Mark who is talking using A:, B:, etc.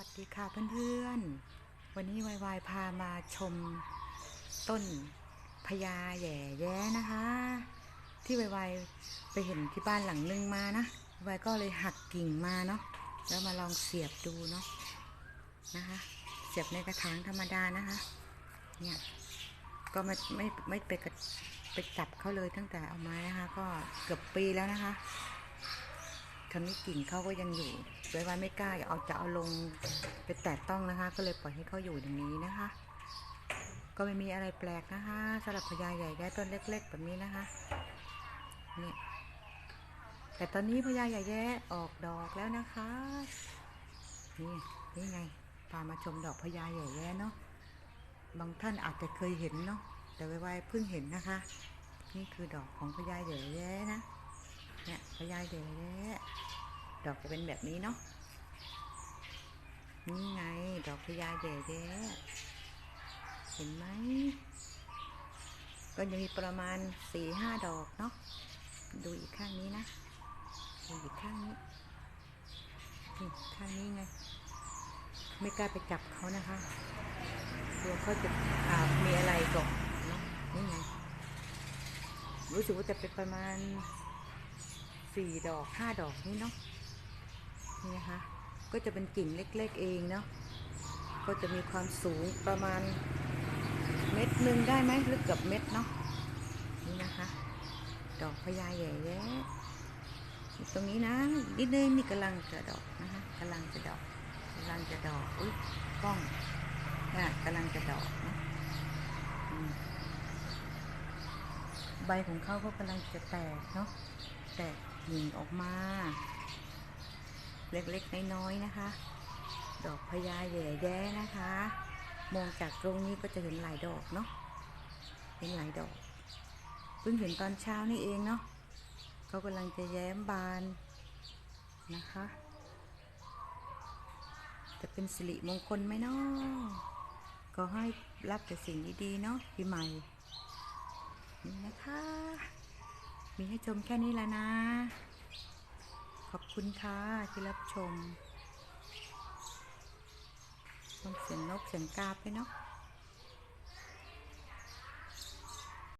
A: วัสดีค่ะเพื่อนๆ วันนี้วายวายพามาชมต้นพญาแย่แย้นะคะ ที่วายวายไปเห็นที่บ้านหลังนึงมานะวายก็เลยหักกิ่งมาเนาะแล้วมาลองเสียบดูเนาะนะคะ เสียบในกระถางธรรมดานะคะ เนี่ยก็ไม่ไม่ไม่ไปไปจับเขาเลยตั้งแต่เอามานะคะ ก็เกือบปีแล้วนะคะ คราวนี้กิ่งเขาก็ยังอยู่ไว้ไว้ไม่กล้าเอาจะเอาลงไปแตะต้องนะคะ ก็เลยปล่อยให้เขาอยู่อย่างนี้นะคะ ก็ไม่มีอะไรแปลกนะคะสำหรับพญาใหญ่ได้ต้นเล็ก ๆ แบบนี้นะคะเนี่ยแต่ตอนนี้พญาใหญ่แย้ออกดอกแล้วนะคะ นี่นี่ไงพามาชมดอกพญาใหญ่แย้เนาะบางท่านอาจจะเคยเห็นเนาะแต่ไวๆเพิ่งเห็นนะคะ นี่คือดอกของพญาใหญ่แย้นะ เนี่ยพญาเดแล้ดอกจะเป็นแบบนี้เนาะนี่ไง ดอกพญาเดแล้เห็นไหม ก็จะมีประมาณสี่ห้าดอกเนาะ ดูอีกข้างนี้นะ ดูอีกข้างนี้นี่ข้างนี้ไง ไม่กล้าไปจับเขานะคะกลัวเขาจะอามีอะไรก่อนเนาะ นี่ไง รู้สึกว่าจะเป็นประมาณ สี่ดอกห้าดอกนี่เนาะนี่นะคะก็จะเป็นกิ่งเล็กๆเองเนาะก็จะมีความสูงประมาณเม็ดหนึ่งได้ไหมหรือเกือบเม็ดเนาะนี่นะคะ ดอกพญาแย่แย่อยู่ตรงนี้นะนิดนึงนี่กำลังจะดอกนะคะกำลังจะดอกกำลังจะดอกอุ้ยกล้องน่ะกำลังจะดอกนะใบของเขาก็กำลังจะแตกเนาะแตก กิ่งออกมา เล็กๆ น้อยๆ นะคะ ดอกพญาแย่แย้นะคะ มองจากตรงนี้ก็จะเห็นหลายดอกเนาะ เห็นหลายดอก เพิ่งเห็นตอนเช้านี่เองเนาะเขากำลังจะแย้มบานนะคะ จะเป็นสิริมงคลไหมเนาะก็ให้รับแต่สิ่งดีๆเนาะปีใหม่นี่นะคะ มีให้ชมแค่นี้แล้วนะ ขอบคุณค่ะที่รับชมต้องเสียงนกเสียงกาไปเนาะ